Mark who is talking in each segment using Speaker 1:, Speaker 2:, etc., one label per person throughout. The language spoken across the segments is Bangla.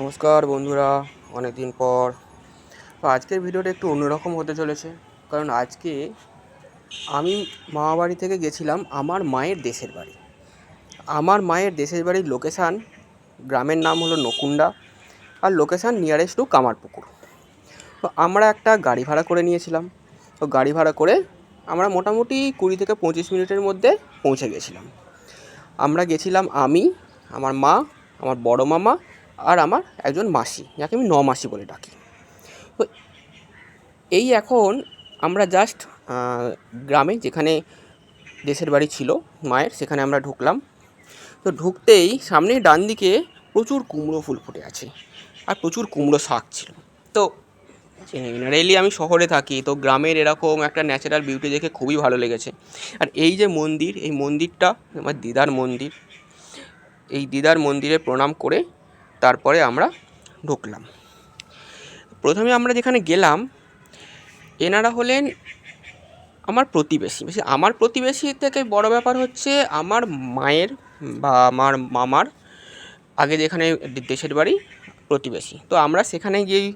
Speaker 1: নমস্কার বন্ধুরা অনেক দিন পর। তো আজকের ভিডিওটা একটু অন্যরকম হতে চলেছে, কারণ আজকে আমি মামা বাড়ি থেকে গেছিলাম আমার মায়ের দেশের বাড়ি। আমার মায়ের দেশের বাড়ির লোকেশান গ্রামের নাম হলো নকুন্ডা আর লোকেশান নিয়ারেস্ট টু কামারপুকুর। তো আমরা একটা গাড়ি ভাড়া করে নিয়েছিলাম, তো গাড়ি ভাড়া করে আমরা মোটামুটি কুড়ি থেকে পঁচিশ মিনিটের মধ্যে পৌঁছে গেছিলাম। আমরা গেছিলাম আমি, আমার মা, আমার বড় মামা আর আমার একজন মাসি, যাকে আমি ন মাসি বলে ডাকি। তো এই এখন আমরা জাস্ট গ্রামে যেখানে দেশের বাড়ি ছিল, মায়ের, সেখানে আমরা ঢুকলাম। তো ঢুকতেই সামনে ডান দিকে প্রচুর কুমড়ো ফুল ফুটে আছে আর প্রচুর কুমড়ো শাক ছিল। তো জেনারেলি আমি শহরে থাকি, তো গ্রামের এরকম একটা ন্যাচারাল বিউটি দেখে খুবই ভালো লেগেছে। আর এই যে মন্দির, এই মন্দিরটা, আমার দিদার মন্দির, এই দিদার মন্দিরে প্রণাম করে তারপরে আমরা ঢুকলাম। প্রথমে আমরা যেখানে গেলাম, এনারা হলেন আমার প্রতিবেশী। বেশি, আমার প্রতিবেশী থেকে বড় ব্যাপার হচ্ছে আমার মায়ের বা আমার মামার আগে যেখানে দেশের বাড়ি প্রতিবেশী। তো আমরা সেখানে গিয়েই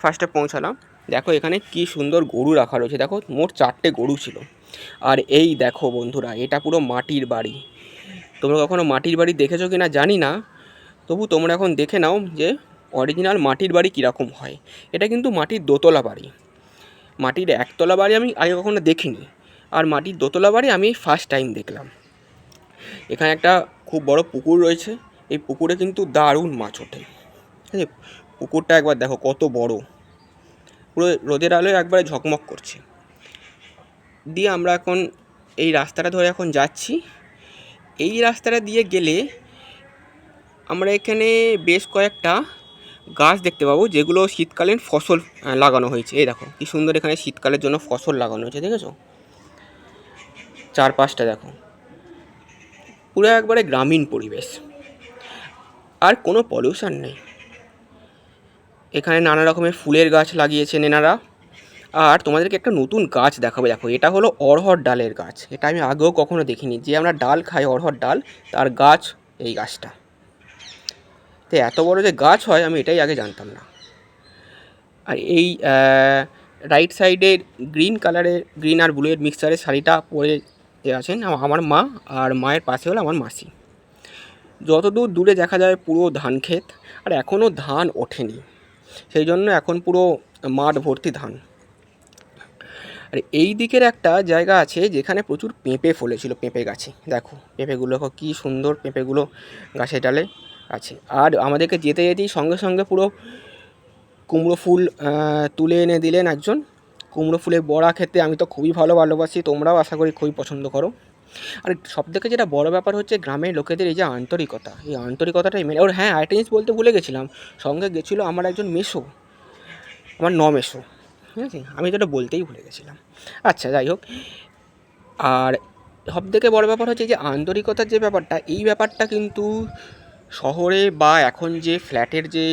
Speaker 1: ফার্স্টে পৌঁছালাম। দেখো এখানে কি সুন্দর গরু রাখা রয়েছে। দেখো মোট চারটে গরু ছিল। আর এই দেখো বন্ধুরা, এটা পুরো মাটির বাড়ি। তোমরা কখনো মাটির বাড়ি দেখেছ কি না জানি না তবু তোমরা এখন দেখে নাও যে অরিজিনাল মাটির বাড়ি কীরকম হয়। এটা কিন্তু মাটির দোতলা বাড়ি। মাটির একতলা বাড়ি আমি আগে কখনো দেখিনি। আর মাটির দোতলা বাড়ি আমি ফার্স্ট টাইম দেখলাম। এখানে একটা খুব বড় পুকুর রয়েছে। এই পুকুরে কিন্তু দারুণ মাছ ওঠে। ঠিক আছে? পুকুরটা একবার দেখো কত বড়। পুরো রোদের আলোয় একবারে ঝকমক করছে। দিয়ে আমরা এখন এই রাস্তাটা ধরে এখন যাচ্ছি। এই রাস্তাটা দিয়ে গেলে আমরা এখানে বেশ কয়েকটা গাছ দেখতে পাবো, যেগুলো শীতকালীন ফসল লাগানো হয়েছে। এই দেখো, কি সুন্দর এখানে শীতকালের জন্য ফসল লাগানো হয়েছে, দেখেছ? চার পাঁচটা দেখো। পুরো একবারে গ্রামীণ পরিবেশ। আর কোনো পলিউশন নেই। এখানে নানা রকমের ফুলের গাছ লাগিয়েছেন এনারা। আর তোমাদেরকে একটা নতুন গাছ দেখাবো, দেখো, এটা হলো অড়হর ডালের গাছ। এটা আমি আগেও কখনো দেখিনি। যে আমরা ডাল খাই অড়হর ডাল, তার গাছ এই গাছটা। তো এত বড় যে গাছ হয়, আমি এটাই আগে জানতাম না। আর এই রাইট সাইডে গ্রিন কালারের গ্রিন আর ব্লুয়ের মিক্সচারের শাড়িটা পরে আছেন আমার মা আর মায়ের পাশে হলো আমার মাসি। যতদূর দূরে দেখা যায় পুরো ধান ক্ষেত, আর এখনও ধান ওঠেনি। সেই জন্য এখন পুরো মাঠ ভর্তি ধান। আর এই দিকের একটা জায়গা আছে, যেখানে প্রচুর পেঁপে ফলেছিল, পেঁপে গাছে। দেখো পেঁপেগুলো কী সুন্দর পেঁপেগুলো গাছে ডালে। আছে। আর আমাদেরকে যেতে যেতেই সঙ্গে সঙ্গে পুরো কুমড়ো ফুল তুলে এনে দিলেন একজন। কুমড়ো ফুলের বড়া খেতে আমি তো খুবই ভালো ভালোবাসি, তোমরাও আশা করি খুবই পছন্দ করো। আর সব থেকে যেটা বড় ব্যাপার হচ্ছে গ্রামের লোকেদের এই যে আন্তরিকতা, এই আন্তরিকতাটাই মেনে ওর হ্যাঁ আরেকটা জিনিস বলতে ভুলে গেছিলাম। সঙ্গে গেছিল আমার একজন মেসো, আমার ন মেসো, ঠিক আছে? আমি যেটা বলতেই ভুলে গেছিলাম। আচ্ছা যাই হোক। আর সব থেকে বড় ব্যাপার হচ্ছে যে আন্তরিকতার যে ব্যাপারটা, এই ব্যাপারটা কিন্তু শহরে বা এখন যে ফ্ল্যাটের যে,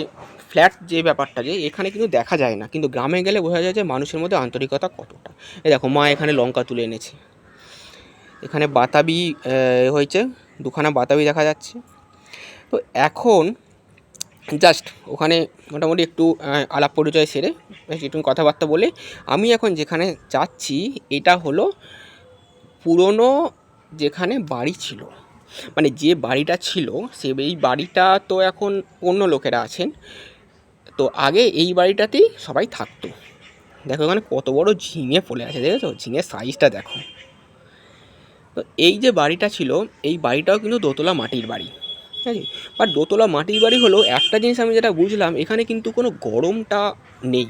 Speaker 1: ফ্ল্যাট যে ব্যাপারটা যে, এখানে কিন্তু দেখা যায় না। কিন্তু গ্রামে গেলে বোঝা যায় যে মানুষের মধ্যে আন্তরিকতা কতটা। এই দেখো, মা এখানে লঙ্কা তুলে এনেছে। এখানে বাতাবি হয়েছে, দুখানা বাতাবি দেখা যাচ্ছে। তো এখন জাস্ট ওখানে মোটামুটি একটু আলাপ পরিচয় সেরে একটু কথাবার্তা বলে আমি এখন যেখানে যাচ্ছি, এটা হলো পুরনো যেখানে বাড়ি ছিল। মানে যে বাড়িটা ছিল, সে এই বাড়িটা তো এখন অন্য লোকেরা আছেন। তো আগে এই বাড়িটাতেই সবাই থাকতো। দেখো এখানে কত বড় ঝিঙে পড়ে আছে, দেখেছ? ঝিঙের সাইজটা দেখো। তো এই যে বাড়িটা ছিল, এই বাড়িটাও কিন্তু দোতলা মাটির বাড়ি। ঠিক আছে? বাট দোতলা মাটির বাড়ি হলো একটা জিনিস আমি যেটা বুঝলাম, এখানে কিন্তু কোনো গরমটা নেই।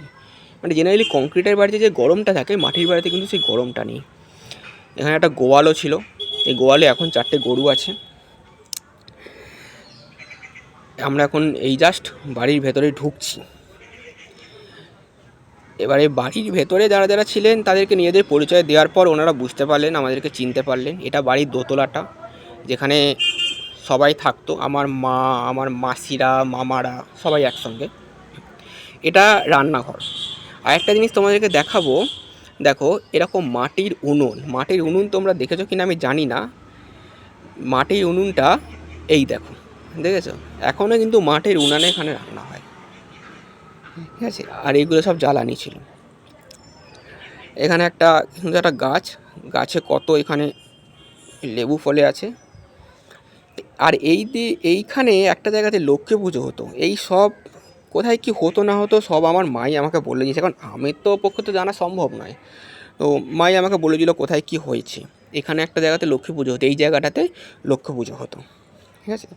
Speaker 1: মানে জেনারেলি কংক্রিটের বাড়িতে যে গরমটা থাকে, মাটির বাড়িতে কিন্তু সেই গরমটা নেই। এখানে একটা গোয়ালও ছিল। এই গোয়ালে এখন চারটে গরু আছে। আমরা এখন এই জাস্ট বাড়ির ভেতরে ঢুকছি। এবারে বাড়ির ভেতরে যারা যারা ছিলেন, তাদেরকে নিজেদের পরিচয় দেওয়ার পর ওনারা বুঝতে পারলেন, আমাদেরকে চিনতে পারলেন। এটা বাড়ির দোতলাটা, যেখানে সবাই থাকতো, আমার মা, আমার মাসিরা, মামারা, সবাই একসঙ্গে। এটা রান্নাঘর। আর একটা জিনিস তোমাদেরকে দেখাবো দেখো, এরকম মাটির উনুন। মাটির উনুন তোমরা দেখেছ কিনা আমি জানি না। মাটির উনুনটা এই দেখো, দেখেছ? এখনও কিন্তু মাটির উনানে এখানে রান্না হয়। ঠিক আছে? আর এইগুলো সব জ্বালানি ছিল। এখানে একটা সুন্দর একটা গাছ। গাছে কত এখানে লেবু ফলে আছে। আর এই দি, এইখানে একটা জায়গাতে লক্ষ্মী পুজো হতো। এই সব কোথায় কি হতো না হতো সব আমার মাই আমাকে বলে দিয়েছে। কারণ আমি তো পক্ষে তো জানা সম্ভব নয়। তো মাই আমাকে বলে দিল কোথায় কি হয়েছে। এখানে একটা জায়গাতে লক্ষ্মী পুজো হতো। এই জায়গাটাতে লক্ষ্মী পুজো হতো। ঠিক আছে?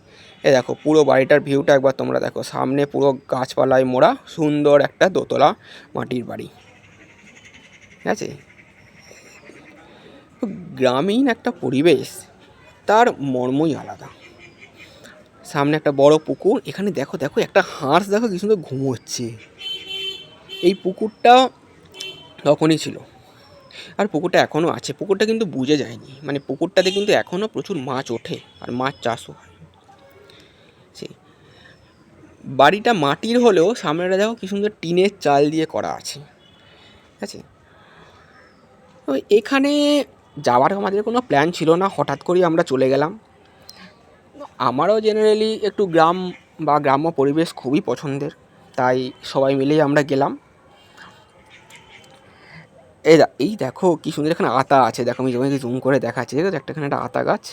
Speaker 1: এ দেখো, পুরো বাড়িটার ভিউটা একবার তোমরা দেখো। সামনে পুরো গাছপালায় মোড়া সুন্দর একটা দোতলা মাটির বাড়ি। ঠিক আছে? গ্রামীণ একটা পরিবেশ। তার মর্মই আলাদা। সামনে একটা বড় পুকুর। এখানে দেখো দেখো, একটা হাঁস, দেখো কি সুন্দর ঘুমোচ্ছে। এই পুকুরটা তখনই ছিল। আর পুকুরটা এখনও আছে। পুকুরটা কিন্তু বুঝে যায়নি। মানে পুকুরটাতে কিন্তু এখনও প্রচুর মাছ ওঠে আর মাছ চাষও হয়। সেই বাড়িটা মাটির হলেও সামনেটা দেখো কি সুন্দর টিনের চাল দিয়ে করা আছে। ঠিক আছে? তো এখানে যাওয়ার আমাদের কোনো প্ল্যান ছিল না। হঠাৎ করেই আমরা চলে গেলাম। আমারও জেনারেলি একটু গ্রাম বা গ্রাম্য পরিবেশ খুবই পছন্দের, তাই সবাই মিলেই আমরা গেলাম। এই এই দেখো কি সুন্দর এখানে আতা আছে, দেখো আমি তোমাকে জুম করে দেখাচ্ছি দেখো একটা এখানে একটা আতা গাছ।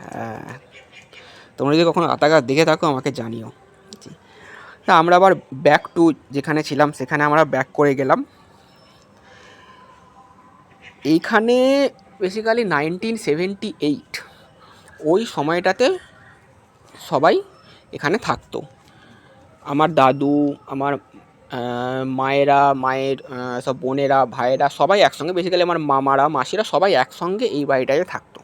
Speaker 1: হ্যাঁ তোমরা যদি কখনো আতা গাছ দেখে থাকো, আমাকে জানিও। তা আমরা আবার ব্যাক টু যেখানে ছিলাম, সেখানে আমরা ব্যাক করে গেলাম। এইখানে বেসিক্যালি নাইনটিন সেভেন্টি এইট ওই সময়টাতে সবাই এখানে থাকতো। আমার দাদু, আমার মায়েরা, মায়ের সব বোনেরা, ভাইয়েরা সবাই একসঙ্গে। বেসিক্যালি আমার মামারা, মাসিরা সবাই একসঙ্গে এই বাড়িটাতে থাকতো।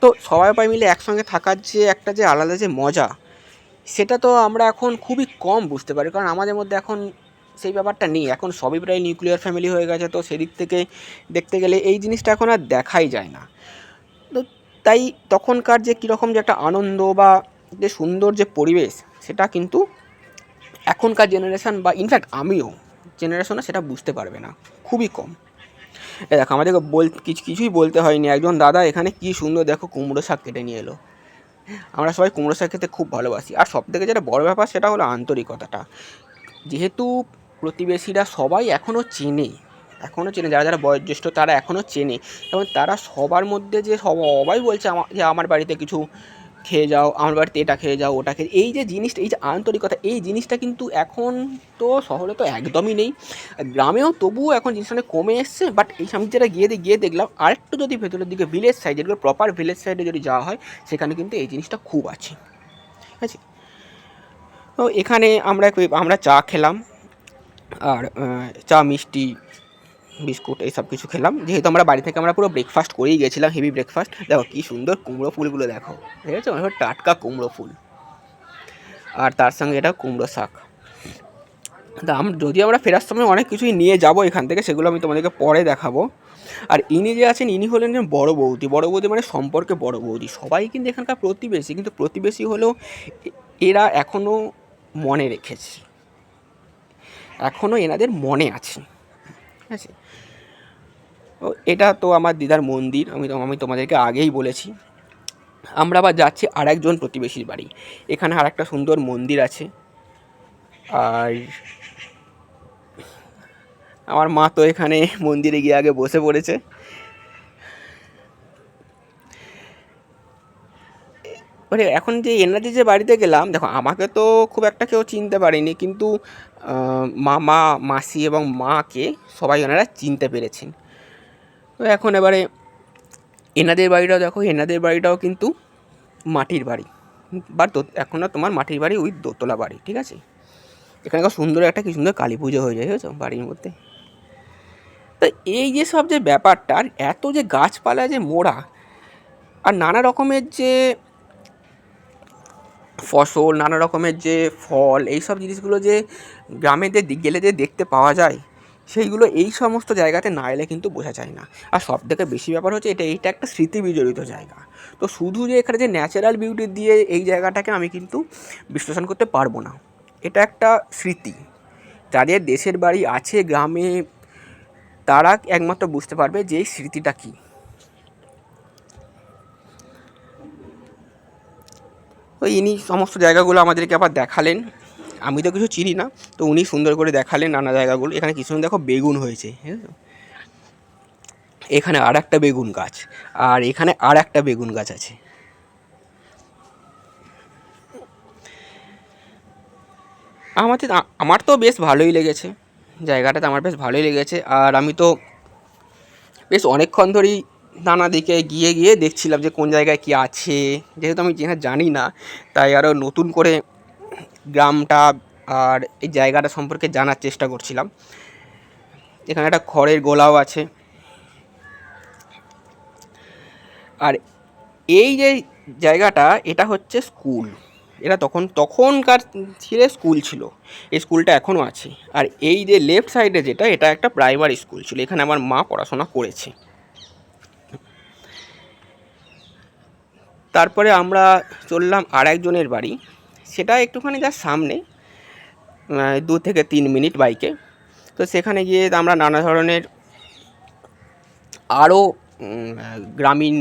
Speaker 1: তো সবাই পাই মিলে একসঙ্গে থাকার যে একটা যে আলাদা যে মজা, সেটা তো আমরা এখন খুবই কম বুঝতে পারি। কারণ আমাদের মধ্যে এখন সেই ব্যাপারটা নেই। এখন সবই প্রায় নিউক্লিয়ার ফ্যামিলি হয়ে গেছে। তো সেদিক থেকে দেখতে গেলে এই জিনিসটা এখন আর দেখাই যায় না। তো তাই তখনকার যে কীরকম যে একটা আনন্দ বা যে সুন্দর যে পরিবেশ, সেটা কিন্তু এখনকার জেনারেশান বা ইনফ্যাক্ট আমিও জেনারেশনে সেটা বুঝতে পারবে না, খুবই কম। এ দেখো, আমাদেরকে বল, কিছু, কিছুই বলতে হয়নি। একজন দাদা এখানে কি সুন্দর, দেখো কুমড়ো শাক কেটে নিয়ে এলো। আমরা সবাই কুমড়ো শাক খেতে খুব ভালোবাসি। আর সব থেকে যেটা বড় ব্যাপার, সেটা হলো আন্তরিকতাটা। যেহেতু প্রতিবেশীরা সবাই এখনও চেনে এখনও চেনে, যারা যারা বয়োজ্যেষ্ঠ, তারা এখনও চেনে। এবং তারা সবার মধ্যে যে সবাই বলছে, আমা, যে আমার বাড়িতে কিছু খেয়ে যাও, আমার বাড়িতে এটা খেয়ে যাও, ওটা খেয়ে এই যে জিনিসটা, এই যে আন্তরিকতা, এই জিনিসটা কিন্তু এখন তো শহরে তো একদমই নেই। গ্রামেও তবুও এখন জিনিসটা অনেক কমে এসছে বাট এই আমি যেটা গিয়ে গিয়ে দেখলাম, আরেকটু যদি ভেতরের দিকে ভিলেজ সাইড যেগুলো প্রপার ভিলেজ সাইডে যদি যাওয়া হয়, সেখানে কিন্তু এই জিনিসটা খুব আছে। ঠিক আছে? তো এখানে আমরা আমরা চা খেলাম, আর চা মিষ্টি বিস্কুট এইসব কিছু খেলাম। যেহেতু আমরা বাড়ি থেকে আমরা পুরো ব্রেকফাস্ট করেই গেছিলাম হেভি ব্রেকফাস্ট দেখো কী সুন্দর কুমড়ো ফুলগুলো দেখো। ঠিক আছে অনেক টাটকা কুমড়ো ফুল। আর তার সঙ্গে এটা কুমড়ো শাক। তা যদি আমরা ফেরার সময় অনেক কিছুই নিয়ে যাব এখান থেকে, সেগুলো আমি তোমাদেরকে পরে দেখাবো। আর ইনি যে আছেন, ইনি হলেন যে বড় বৌদি। বড় বৌদি মানে সম্পর্কে বড় বৌদি। সবাই কিন্তু এখানকার প্রতিবেশী, কিন্তু প্রতিবেশী হলেও এরা এখনও মনে রেখেছে। এখনও এনাদের মনে আছে। আছে। ও, এটা তো আমার দিদার মন্দির, আমি আমি তোমাদেরকে আগেই বলেছি। আমরা আবার যাচ্ছি আর একজন প্রতিবেশীর বাড়ি। এখানে আর একটা সুন্দর মন্দির আছে। আর আমার মা তো এখানে মন্দিরে গিয়ে আগে বসে পড়েছে। এবারে এখন যে এনাদের যে বাড়িতে গেলাম, দেখো আমাকে তো খুব একটা কেউ চিনতে পারেনি, কিন্তু মামা, মাসি এবং মাকে সবাই ওনারা চিনতে পেরেছেন। তো এখন এবারে এনাদের বাড়িটাও দেখো, এনাদের বাড়িটাও কিন্তু মাটির বাড়ি। বা এখনও তোমার মাটির বাড়ি উইথ দোতলা বাড়ি, ঠিক আছে? এখানে সুন্দর একটা, কি সুন্দর কালী পুজো হয়ে যায়, বুঝেছ, বাড়ির মধ্যে। তো এই যে সব যে ব্যাপারটা এত যে গাছপালা যে মোড়া, আর নানা রকমের যে ফসল, নানা রকমের যে ফল এই সব জিনিসগুলো যে গ্রামেতে গেলে যে দেখতে পাওয়া যায়, সেইগুলো এই সমস্ত জায়গাতে না এলে কিন্তু বোঝা যায় না। আর সব থেকে বেশি ব্যাপার হচ্ছে এটা, এইটা একটা স্মৃতি বিজড়িত জায়গা। তো শুধু যে এখানে যে ন্যাচারাল বিউটি দিয়ে এই জায়গাটাকে আমি কিন্তু বিশ্লেষণ করতে পারব না। এটা একটা স্মৃতি। যাদের দেশের বাড়ি আছে, গ্রামে, তারা একমাত্র বুঝতে পারবে যে এই স্মৃতিটা কী। তো ইনি সমস্ত জায়গাগুলো আমাদেরকে আবার দেখালেন। আমি তো কিছু চিনি না, তো উনি সুন্দর করে দেখালেন নানা জায়গাগুলো। এখানে কিছু দেখো বেগুন হয়েছে হ্যাঁ। এখানে আর একটা বেগুন গাছ, আর এখানে আর একটা বেগুন গাছ আছে। আমাদের আমার তো বেশ ভালোই লেগেছে, জায়গাটাতে আমার বেশ ভালোই লেগেছে, আর আমি তো বেশ অনেকক্ষণ ধরেই নানা দিকে গিয়ে গিয়ে দেখছিলাম যে কোন জায়গায় কী আছে। যেহেতু আমি যেখানে জানি না, তাই আরও নতুন করে গ্রামটা আর এই জায়গাটা সম্পর্কে জানার চেষ্টা করছিলাম। এখানে একটা খড়ের গোলাও আছে। আর এই যে জায়গাটা, এটা হচ্ছে স্কুল। এটা তখন, তখনকার ছিলে স্কুল ছিল। এই স্কুলটা এখনও আছে। আর এই যে লেফট সাইডে যেটা, এটা একটা প্রাইমারি স্কুল ছিল। এখানে আমার মা পড়াশোনা করেছে। তারপরে আমরা চললাম আর একজনের বাড়ি। সেটা একটুখানি যার সামনে দু থেকে তিন মিনিট বাইকে। তো সেখানে গিয়ে আমরা নানা ধরনের আরও গ্রামীণ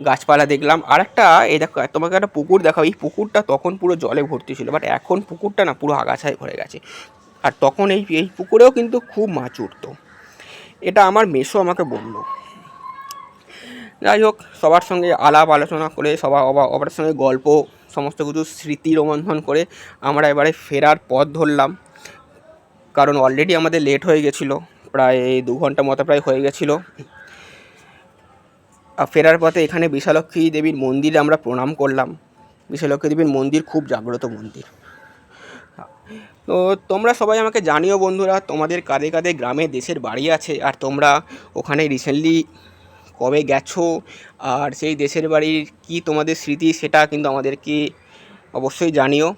Speaker 1: গাছপালা দেখলাম। আর একটা এই দেখো, তোমাকে একটা পুকুর দেখাও। এই পুকুরটা তখন পুরো জলে ভর্তি ছিল বাট এখন পুকুরটা না পুরো আগাছায় ভরে গেছে। আর তখন এই এই পুকুরেও কিন্তু খুব মাছ উঠতো এটা আমার মেসো আমাকে বলল। যাই হোক, সবার সঙ্গে আলাপ আলোচনা করে, সবার সবার সঙ্গে গল্প, সমস্ত কিছু স্মৃতি রোমন্থন করে আমরা এবারে ফেরার পথ ধরলাম। কারণ অলরেডি আমাদের লেট হয়ে গেছিল, প্রায় দু ঘণ্টা মতো প্রায় হয়ে গেছিল। আর ফেরার পথে এখানে বিশালক্ষী দেবীর মন্দিরে আমরা প্রণাম করলাম। বিশালক্ষী দেবীর মন্দির খুব জাগ্রত মন্দির। তো তোমরা সবাই আমাকে জানিও বন্ধুরা, তোমাদের কাদের কাদের গ্রামে দেশের বাড়ি আছে, আর তোমরা ওখানে রিসেন্টলি কবে গেছো? আর সেই দেশের বাড়ির কি তোমাদের স্মৃতি সেটা কিন্তু আমাদেরকে অবশ্যই জানিও।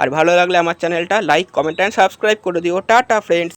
Speaker 1: আর ভালো লাগলে আমার চ্যানেলটা লাইক, কমেন্ট অ্যান্ড সাবস্ক্রাইব করে দিও। Tata friends